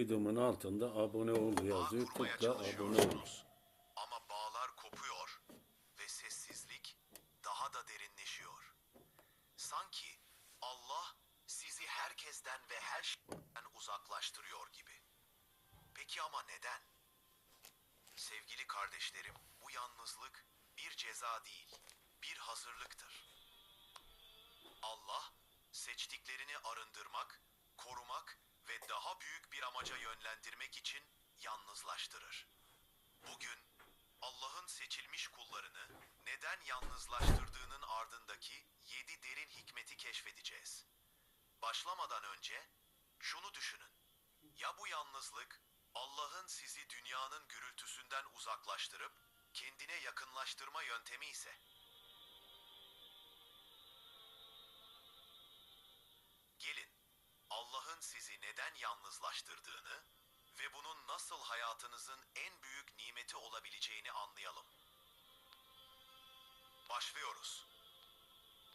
Videomun altında abone ol yazıyor. Bağ kurmaya Tıkla abone ol. Ama bağlar kopuyor ve sessizlik daha da derinleşiyor. Sanki Allah sizi herkesten ve her şeyden uzaklaştırıyor gibi. Peki ama neden? Sevgili kardeşlerim, bu yalnızlık bir ceza değil, bir hazırlıktır. Allah seçtiklerini arındırmak, korumak ve daha büyük bir amaca yönlendirmek için yalnızlaştırır. Bugün Allah'ın seçilmiş kullarını neden yalnızlaştırdığının ardındaki yedi derin hikmeti keşfedeceğiz. Başlamadan önce şunu düşünün. Ya bu yalnızlık Allah'ın sizi dünyanın gürültüsünden uzaklaştırıp kendine yakınlaştırma yöntemi ise? Neden yalnızlaştırdığını ve bunun nasıl hayatınızın en büyük nimeti olabileceğini anlayalım. Başlıyoruz.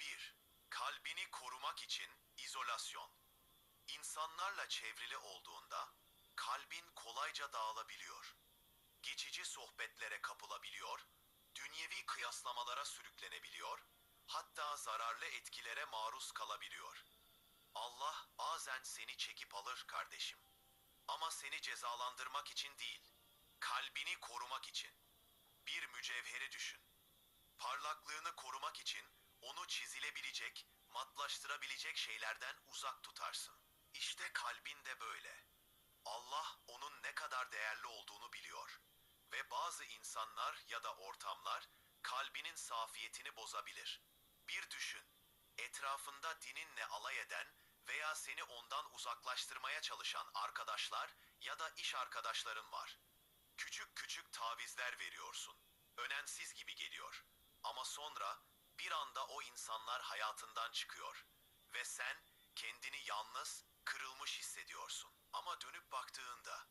1. Kalbini korumak için izolasyon. İnsanlarla çevrili olduğunda kalbin kolayca dağılabiliyor. Geçici sohbetlere kapılabiliyor, dünyevi kıyaslamalara sürüklenebiliyor, hatta zararlı etkilere maruz kalabiliyor. Allah bazen seni çekip alır kardeşim. Ama seni cezalandırmak için değil, kalbini korumak için. Bir mücevheri düşün. Parlaklığını korumak için onu çizilebilecek, matlaştırabilecek şeylerden uzak tutarsın. İşte kalbin de böyle. Allah onun ne kadar değerli olduğunu biliyor. Ve bazı insanlar ya da ortamlar kalbinin safiyetini bozabilir. Bir düşün. Etrafında dininle alay eden veya seni ondan uzaklaştırmaya çalışan arkadaşlar ya da iş arkadaşların var. Küçük küçük tavizler veriyorsun. Önemsiz gibi geliyor. Ama sonra bir anda o insanlar hayatından çıkıyor ve sen kendini yalnız, kırılmış hissediyorsun. Ama dönüp baktığında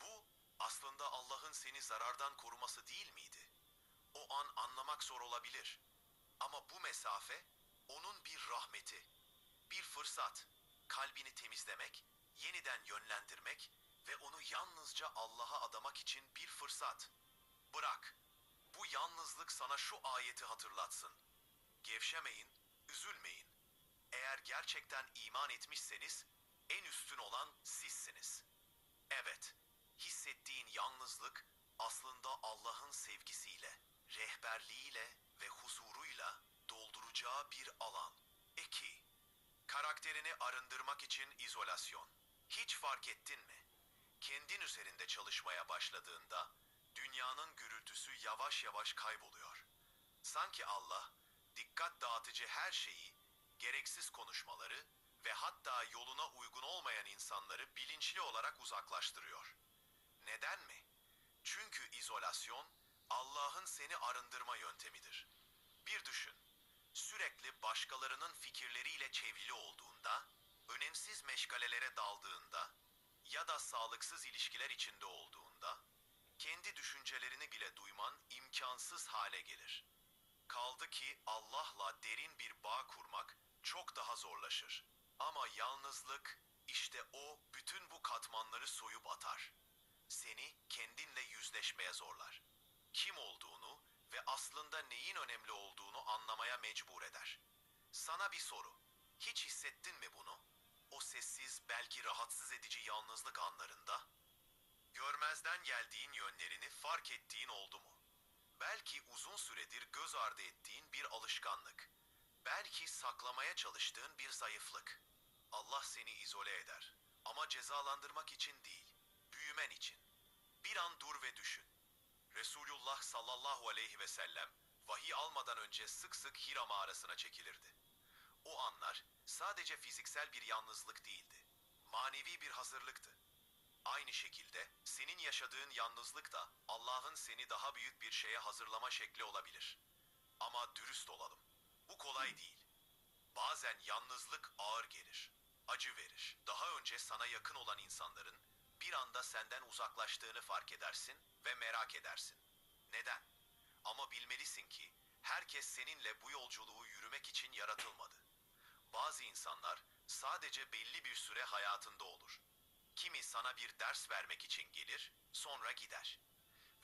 bu aslında Allah'ın seni zarardan koruması değil miydi? O an anlamak zor olabilir. Ama bu mesafe onun bir rahmeti, bir fırsat. Kalbini temizlemek, yeniden yönlendirmek ve onu yalnızca Allah'a adamak için bir fırsat. Bırak. Bu yalnızlık sana şu ayeti hatırlatsın. Gevşemeyin, üzülmeyin. Eğer gerçekten iman etmişseniz en üstün olan sizsiniz. Evet, hissettiğin yalnızlık aslında Allah'ın sevgisiyle, rehberliğiyle ve huzuruyla dolduracağı bir alan. 2. Karakterini arındırmak için izolasyon. Hiç fark ettin mi? Kendin üzerinde çalışmaya başladığında dünyanın gürültüsü yavaş yavaş kayboluyor. Sanki Allah dikkat dağıtıcı her şeyi, gereksiz konuşmaları ve hatta yoluna uygun olmayan insanları bilinçli olarak uzaklaştırıyor. Neden mi? Çünkü izolasyon Allah'ın seni arındırma yöntemidir. Bir düşün. Sürekli başkalarının fikirleriyle çevrili olduğunda, önemsiz meşgalelere daldığında ya da sağlıksız ilişkiler içinde olduğunda kendi düşüncelerini bile duyman imkansız hale gelir. Kaldı ki Allah'la derin bir bağ kurmak çok daha zorlaşır. Ama yalnızlık işte o bütün bu katmanları soyup atar. Seni kendinle yüzleşmeye zorlar. Kim olduğunu ve aslında neyin önemli olduğunu anlamaya mecbur eder. Sana bir soru. Hiç hissettin mi bunu? O sessiz, belki rahatsız edici yalnızlık anlarında Görmezden geldiğin yönlerini fark ettiğin oldu mu? Belki uzun süredir göz ardı ettiğin bir alışkanlık. Belki saklamaya çalıştığın bir zayıflık. Allah seni izole eder. Ama cezalandırmak için değil, büyümen için. Bir an dur ve düşün. Resulullah sallallahu aleyhi ve sellem vahiy almadan önce sık sık Hira mağarasına çekilirdi. O anlar sadece fiziksel bir yalnızlık değildi. Manevi bir hazırlıktı. Aynı şekilde senin yaşadığın yalnızlık da Allah'ın seni daha büyük bir şeye hazırlama şekli olabilir. Ama dürüst olalım. Bu kolay değil. Bazen yalnızlık ağır gelir, acı verir. Daha önce sana yakın olan insanların bir anda senden uzaklaştığını fark edersin ve merak edersin. Neden? Ama bilmelisin ki herkes seninle bu yolculuğu yürümek için yaratılmadı. Bazı insanlar sadece belli bir süre hayatında olur. Kimi sana bir ders vermek için gelir, sonra gider.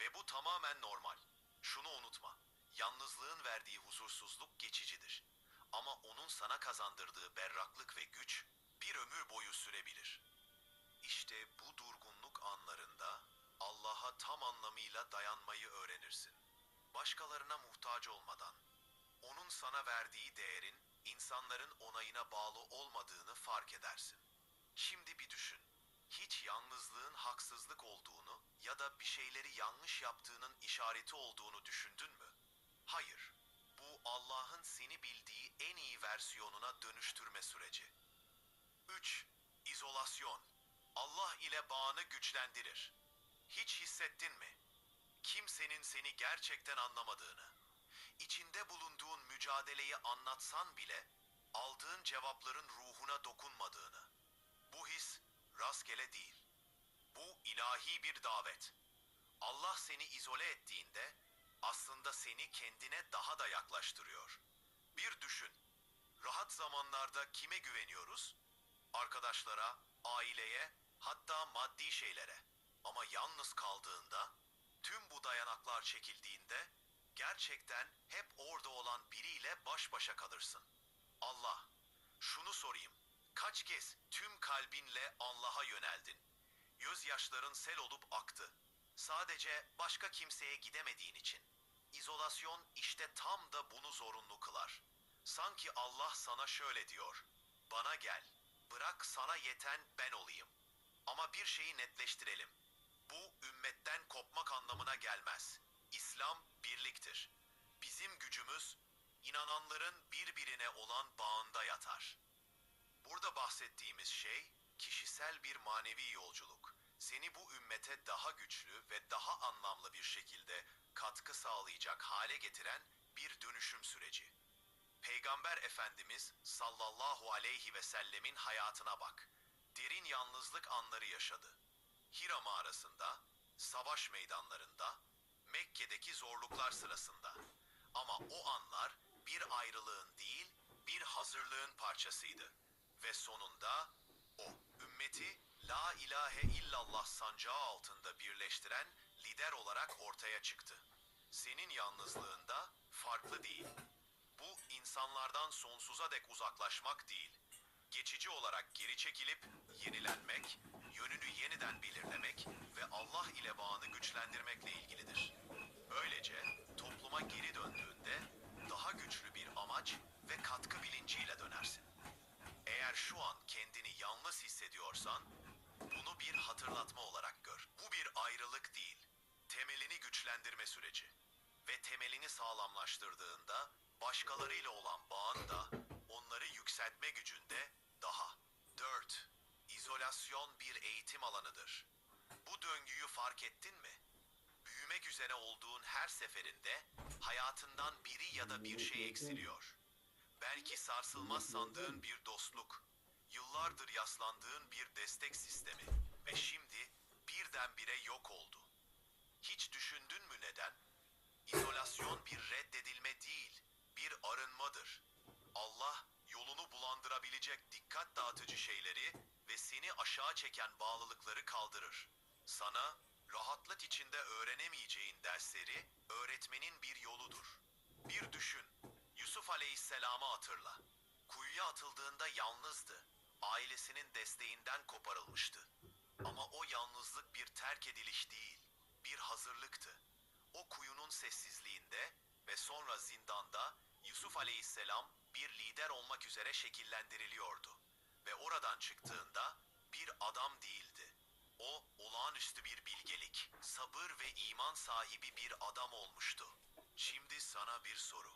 Ve bu tamamen normal. Şunu unutma. Yalnızlığın verdiği huzursuzluk geçicidir. Ama onun sana kazandırdığı berraklık ve güç bir ömür boyu sürebilir. İşte bu durgunluk anlarında Allah'a tam anlamıyla dayanmayı öğrenirsin. Başkalarına muhtaç olmadan, onun sana verdiği değerin insanların onayına bağlı olmadığını fark edersin. Şimdi bir düşün. Hiç yalnızlığın haksızlık olduğunu ya da bir şeyleri yanlış yaptığının işareti olduğunu düşündün mü? Hayır. Bu Allah'ın seni bildiği en iyi versiyonuna dönüştürme süreci. 3. İzolasyon. Allah ile bağını güçlendirir. Hiç hissettin mi? Kimsenin seni gerçekten anlamadığını, içinde bulunduğun mücadeleyi anlatsan bile aldığın cevapların ruhuna dokunmadığını. Bu his rastgele değil. Bu ilahi bir davet. Allah seni izole ettiğinde aslında seni kendine daha da yaklaştırıyor. Bir düşün. Rahat zamanlarda kime güveniyoruz? Arkadaşlara, aileye, hatta maddi şeylere. Ama yalnız kaldığında, tüm bu dayanaklar çekildiğinde gerçekten hep orada olan biriyle baş başa kalırsın. Allah, şunu sorayım. Kaç kez tüm kalbinle Allah'a yöneldin? Gözyaşların sel olup aktı. Sadece başka kimseye gidemediğin için. İzolasyon işte tam da bunu zorunlu kılar. Sanki Allah sana şöyle diyor. Bana gel. Bırak sana yeten ben olayım. Ama bir şeyi netleştirelim. Bu ümmetten kopmak anlamına gelmez. İslam birliktir. Bizim gücümüz inananların birbirine olan bağında yatar. Burada bahsettiğimiz şey kişisel bir manevi yolculuk. Seni bu ümmete daha güçlü ve daha anlamlı bir şekilde katkı sağlayacak hale getiren bir dönüşüm süreci. Peygamber Efendimiz sallallahu aleyhi ve sellemin hayatına bak. Derin yalnızlık anları yaşadı. Hira mağarasında, savaş meydanlarında, Mekke'deki zorluklar sırasında. Ama o anlar bir ayrılığın değil, bir hazırlığın parçasıydı. Ve sonunda o ümmeti La ilahe illallah sancağı altında birleştiren lider olarak ortaya çıktı. Senin yalnızlığında farklı değil. Bu insanlardan sonsuza dek uzaklaşmak değil. Geçici olarak geri çekilip yenilenmek, yönünü yeniden belirlemek ve Allah ile bağını güçlendirmekle ilgilidir. Böylece topluma geri döndüğünde daha güçlü bir amaç ve katkı bilinciyle dönersin. Eğer şu an kendini yalnız hissediyorsan, bunu bir hatırlatma olarak gör. Bu bir ayrılık değil, temelini güçlendirme süreci. Ve temelini sağlamlaştırdığında, başkalarıyla olan bağın da onları yükseltme. 4. İzolasyon bir eğitim alanıdır. Bu döngüyü fark ettin mi? Büyümek üzere olduğun her seferinde hayatından biri ya da bir şey eksiliyor. Belki sarsılmaz sandığın bir dostluk, yıllardır yaslandığın bir destek sistemi ve şimdi birdenbire yok oldu. Hiç düşündün mü neden? İzolasyon bir reddedilme değil, bir arınmadır. Allah yolunu bulandırabilecek dikkat dağıtıcı şeyleri ve seni aşağı çeken bağlılıkları kaldırır. Sana rahatlık içinde öğrenemeyeceğin dersleri öğretmenin bir yoludur. Bir düşün. Yusuf Aleyhisselam'ı hatırla. Kuyuya atıldığında yalnızdı. Ailesinin desteğinden koparılmıştı. Ama o yalnızlık bir terk ediliş değil, bir hazırlıktı. O kuyunun sessizliğinde ve sonra zindanda Yusuf Aleyhisselam bir lider olmak üzere şekillendiriliyordu. Ve oradan çıktığında bir adam değildi. O olağanüstü bir bilgelik, sabır ve iman sahibi bir adam olmuştu. Şimdi sana bir soru.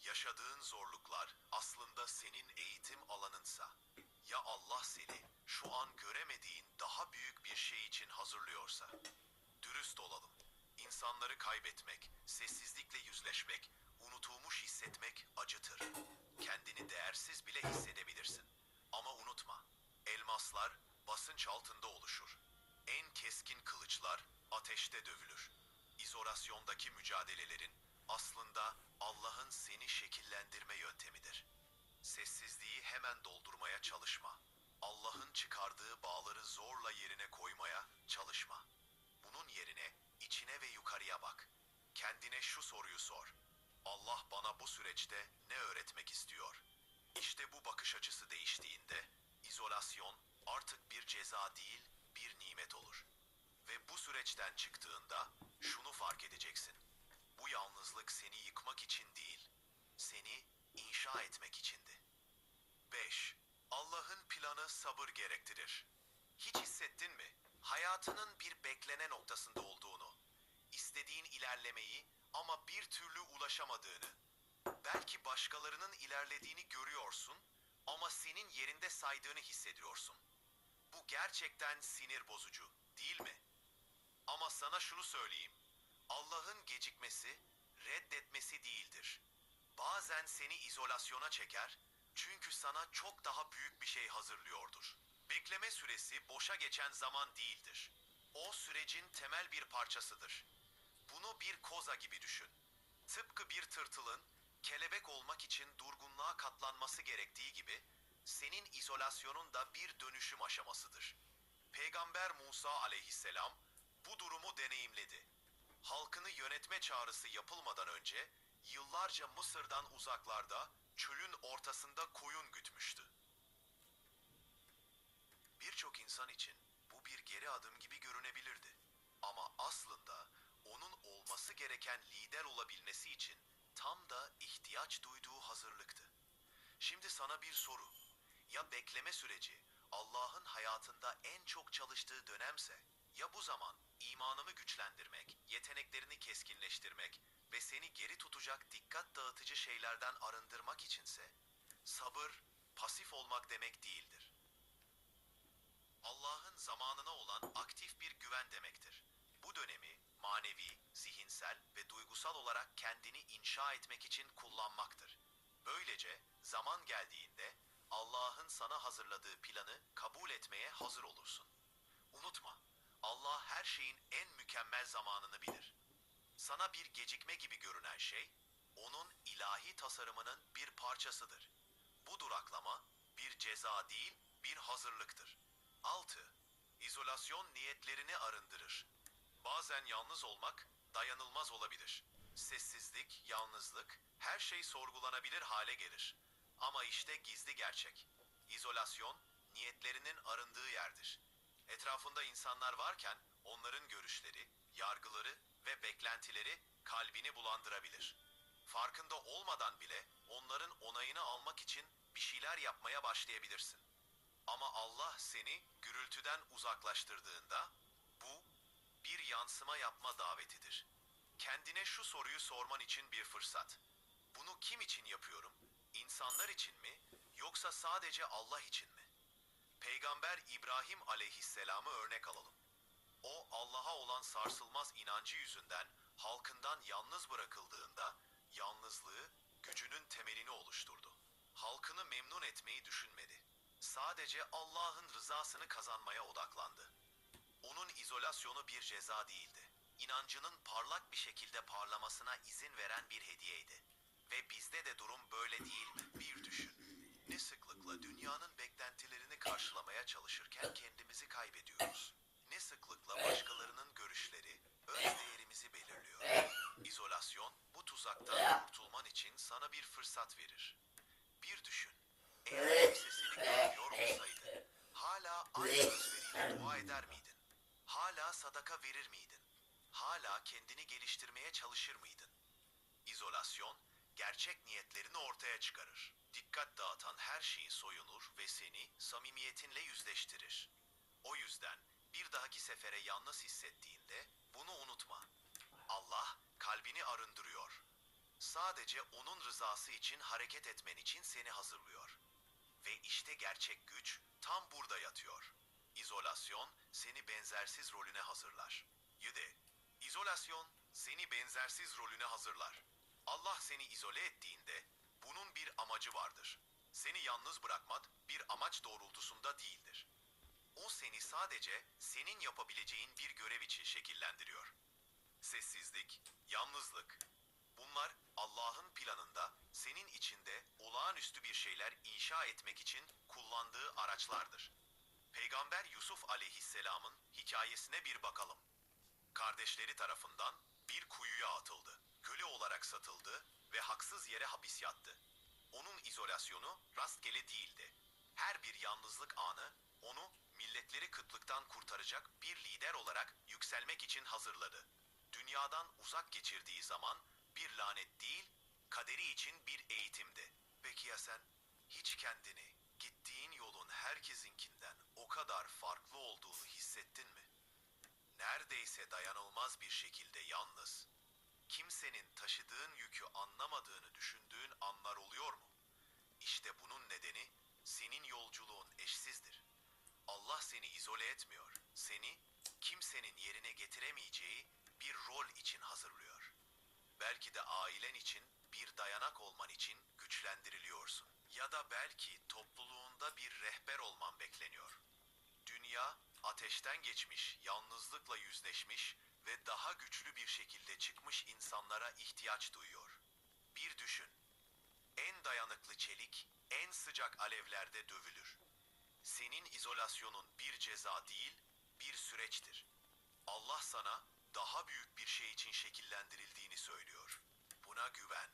Yaşadığın zorluklar aslında senin eğitim alanınsa, ya Allah seni şu an göremediğin daha büyük bir şey için hazırlıyorsa? Dürüst olalım. İnsanları kaybetmek, sessizlikle yüzleşmek, unutulmuş hissetmek acıtır. Kendini değersiz bile hissedebilirsin. Ama unutma, elmaslar basınç altında oluşur. En keskin kılıçlar ateşte dövülür. İzolasyondaki mücadelelerin aslında Allah'ın seni şekillendirme yöntemidir. Sessizliği hemen doldurmaya çalışma. Allah'ın çıkardığı bağları zorla yerine koymaya çalışma. Bunun yerine içine ve yukarıya bak. Kendine şu soruyu sor. Allah bana bu süreçte ne öğretmek istiyor?'' İşte bu bakış açısı değiştiğinde izolasyon artık bir ceza değil, bir nimet olur. Ve bu süreçten çıktığında şunu fark edeceksin. Bu yalnızlık seni yıkmak için değil, seni inşa etmek içindi. 5. Allah'ın planı sabır gerektirir. Hiç hissettin mi? Hayatının bir beklene noktasında olduğunu, istediğin ilerlemeyi ama bir türlü ulaşamadığını. Belki başkalarının ilerlediğini görüyorsun ama senin yerinde saydığını hissediyorsun. Bu gerçekten sinir bozucu, değil mi? Ama sana şunu söyleyeyim. Allah'ın gecikmesi, reddetmesi değildir. Bazen seni izolasyona çeker çünkü sana çok daha büyük bir şey hazırlıyordur. Bekleme süresi boşa geçen zaman değildir. O sürecin temel bir parçasıdır. Bunu bir koza gibi düşün. Tıpkı bir tırtılın kelebek olmak için durgunluğa katlanması gerektiği gibi senin izolasyonun da bir dönüşüm aşamasıdır. Peygamber Musa aleyhisselam bu durumu deneyimledi. Halkını yönetme çağrısı yapılmadan önce yıllarca Mısır'dan uzaklarda çölün ortasında koyun gütmüştü. Birçok insan için bu bir geri adım gibi görünebilirdi. Ama aslında onun olması gereken lider olabilmesi için tam da ihtiyaç duyduğu hazırlıktı. Şimdi sana bir soru. Ya bekleme süreci Allah'ın hayatında en çok çalıştığı dönemse ya bu zaman imanını güçlendirmek, yeteneklerini keskinleştirmek ve seni geri tutacak dikkat dağıtıcı şeylerden arındırmak içinse sabır pasif olmak demek değildir. Allah'ın zamanına olan aktif bir güven demektir. Bu dönemi manevi, zihinsel ve duygusal olarak kendini inşa etmek için kullanmaktır. Böylece zaman geldiğinde Allah'ın sana hazırladığı planı kabul etmeye hazır olursun. Unutma, Allah her şeyin en mükemmel zamanını bilir. Sana bir gecikme gibi görünen şey, onun ilahi tasarımının bir parçasıdır. Bu duraklama bir ceza değil, bir hazırlıktır. 6. İzolasyon niyetlerini arındırır. Bazen yalnız olmak dayanılmaz olabilir. Sessizlik, yalnızlık, her şey sorgulanabilir hale gelir. Ama işte gizli gerçek. İzolasyon, niyetlerinin arındığı yerdir. Etrafında insanlar varken onların görüşleri, yargıları ve beklentileri kalbini bulandırabilir. Farkında olmadan bile onların onayını almak için bir şeyler yapmaya başlayabilirsin. Ama Allah seni gürültüden uzaklaştırdığında bir yansıma yapma davetidir. Kendine şu soruyu sorman için bir fırsat. Bunu kim için yapıyorum? İnsanlar için mi yoksa sadece Allah için mi? Peygamber İbrahim aleyhisselamı örnek alalım. O Allah'a olan sarsılmaz inancı yüzünden halkından yalnız bırakıldığında yalnızlığı gücünün temelini oluşturdu. Halkını memnun etmeyi düşünmedi. Sadece Allah'ın rızasını kazanmaya odaklandı. Onun izolasyonu bir ceza değildi. İnancının parlak bir şekilde parlamasına izin veren bir hediyeydi. Ve bizde de durum böyle değil mi? Bir düşün. Ne sıklıkla dünyanın beklentilerini karşılamaya çalışırken kendimizi kaybediyoruz. Ne sıklıkla başkalarının görüşleri öz değerimizi belirliyor. İzolasyon bu tuzaktan kurtulman için sana bir fırsat verir. Bir düşün. Eğer kimse seni görmüyor olsaydı hala aynı özveriyle dua eder miydin? Hala sadaka verir miydin? Hala kendini geliştirmeye çalışır mıydın? İzolasyon, gerçek niyetlerini ortaya çıkarır. Dikkat dağıtan her şeyi soyunur ve seni samimiyetinle yüzleştirir. O yüzden bir dahaki sefere yalnız hissettiğinde bunu unutma. Allah kalbini arındırıyor. Sadece onun rızası için hareket etmen için seni hazırlıyor. Ve işte gerçek güç tam burada yatıyor. İzolasyon seni benzersiz rolüne hazırlar. Yüde, izolasyon seni benzersiz rolüne hazırlar. Allah seni izole ettiğinde bunun bir amacı vardır. Seni yalnız bırakmak bir amaç doğrultusunda değildir. O seni sadece senin yapabileceğin bir görev için şekillendiriyor. Sessizlik, yalnızlık. Bunlar Allah'ın planında senin içinde olağanüstü bir şeyler inşa etmek için kullandığı araçlardır. Peygamber Yusuf aleyhisselamın hikayesine bir bakalım. Kardeşleri tarafından bir kuyuya atıldı. köle olarak satıldı ve haksız yere hapis yattı. Onun izolasyonu rastgele değildi. Her bir yalnızlık anı onu milletleri kıtlıktan kurtaracak bir lider olarak yükselmek için hazırladı. Dünyadan uzak geçirdiği zaman bir lanet değil, kaderi için bir eğitimdi. Peki ya sen? Hiç kendini gittiğin yolun herkesinkinden kadar farklı olduğunu hissettin mi? Neredeyse dayanılmaz bir şekilde yalnız. Kimsenin taşıdığın yükü anlamadığını düşündüğün anlar oluyor mu? İşte bunun nedeni senin yolculuğun eşsizdir. Allah seni izole etmiyor. Seni kimsenin yerine getiremeyeceği bir rol için hazırlıyor. Belki de ailen için bir dayanak olman için güçlendiriliyorsun. Ya da belki topluluğunda bir rehber olman bekleniyor. Dünya ateşten geçmiş, yalnızlıkla yüzleşmiş ve daha güçlü bir şekilde çıkmış insanlara ihtiyaç duyuyor. Bir düşün. En dayanıklı çelik en sıcak alevlerde dövülür. Senin izolasyonun bir ceza değil, bir süreçtir. Allah sana daha büyük bir şey için şekillendirildiğini söylüyor. Buna güven.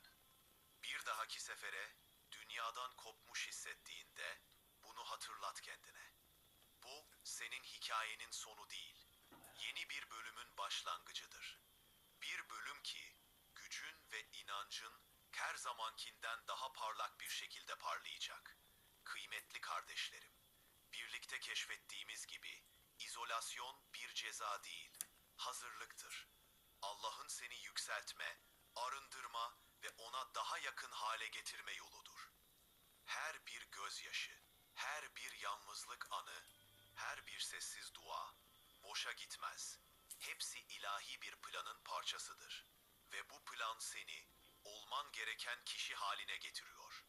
Bir dahaki sefere dünyadan kopmuş hissettiğinde bunu hatırlat kendine. Bu senin hikayenin sonu değil. Yeni bir bölümün başlangıcıdır. Bir bölüm ki gücün ve inancın her zamankinden daha parlak bir şekilde parlayacak. Kıymetli kardeşlerim, birlikte keşfettiğimiz gibi izolasyon bir ceza değil, hazırlıktır. Allah'ın seni yükseltme, arındırma ve ona daha yakın hale getirme yoludur. Her bir gözyaşı, her bir yalnızlık anı, her bir sessiz dua boşa gitmez. Hepsi ilahi bir planın parçasıdır. Ve bu plan seni olman gereken kişi haline getiriyor.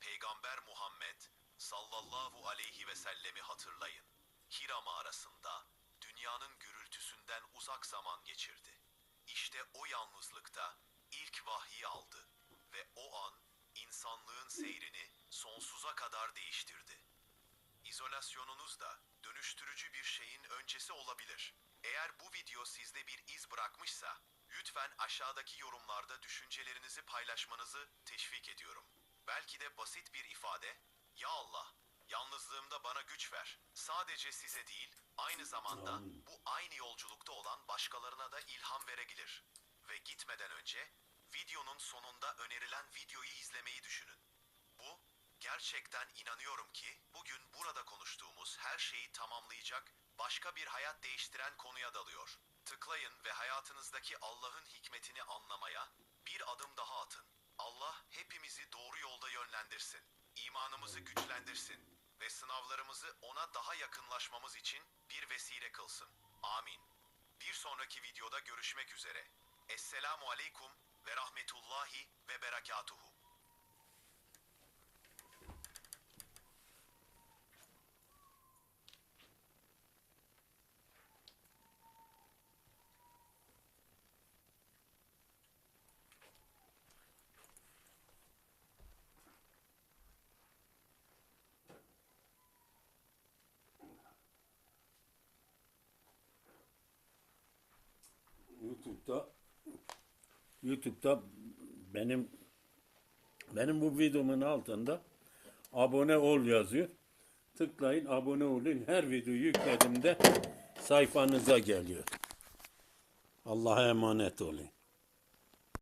Peygamber Muhammed sallallahu aleyhi ve sellemi hatırlayın. Hira mağarasında dünyanın gürültüsünden uzak zaman geçirdi. İşte o yalnızlıkta ilk vahyi aldı ve o an insanlığın seyrini sonsuza kadar değiştirdi. İzolasyonunuz da dönüştürücü bir şeyin öncesi olabilir. Eğer bu video sizde bir iz bırakmışsa, lütfen aşağıdaki yorumlarda düşüncelerinizi paylaşmanızı teşvik ediyorum. Belki de basit bir ifade, Ya Allah, yalnızlığımda bana güç ver. Sadece size değil, aynı zamanda bu aynı yolculukta olan başkalarına da ilham verebilir. Ve gitmeden önce, videonun sonunda önerilen videoyu izlemeyi düşünün. Gerçekten inanıyorum ki bugün burada konuştuğumuz her şeyi tamamlayacak başka bir hayat değiştiren konuya dalıyor. Tıklayın ve hayatınızdaki Allah'ın hikmetini anlamaya bir adım daha atın. Allah hepimizi doğru yolda yönlendirsin. imanımızı güçlendirsin ve sınavlarımızı ona daha yakınlaşmamız için bir vesile kılsın. Amin. Bir sonraki videoda görüşmek üzere. Esselamu aleyküm ve rahmetullahi ve berekatuhu. YouTube'da YouTube'da benim benim bu videomun altında abone ol yazıyor. Tıklayın abone olun. Her video yüklediğimde sayfanıza geliyor. Allah'a emanet olun.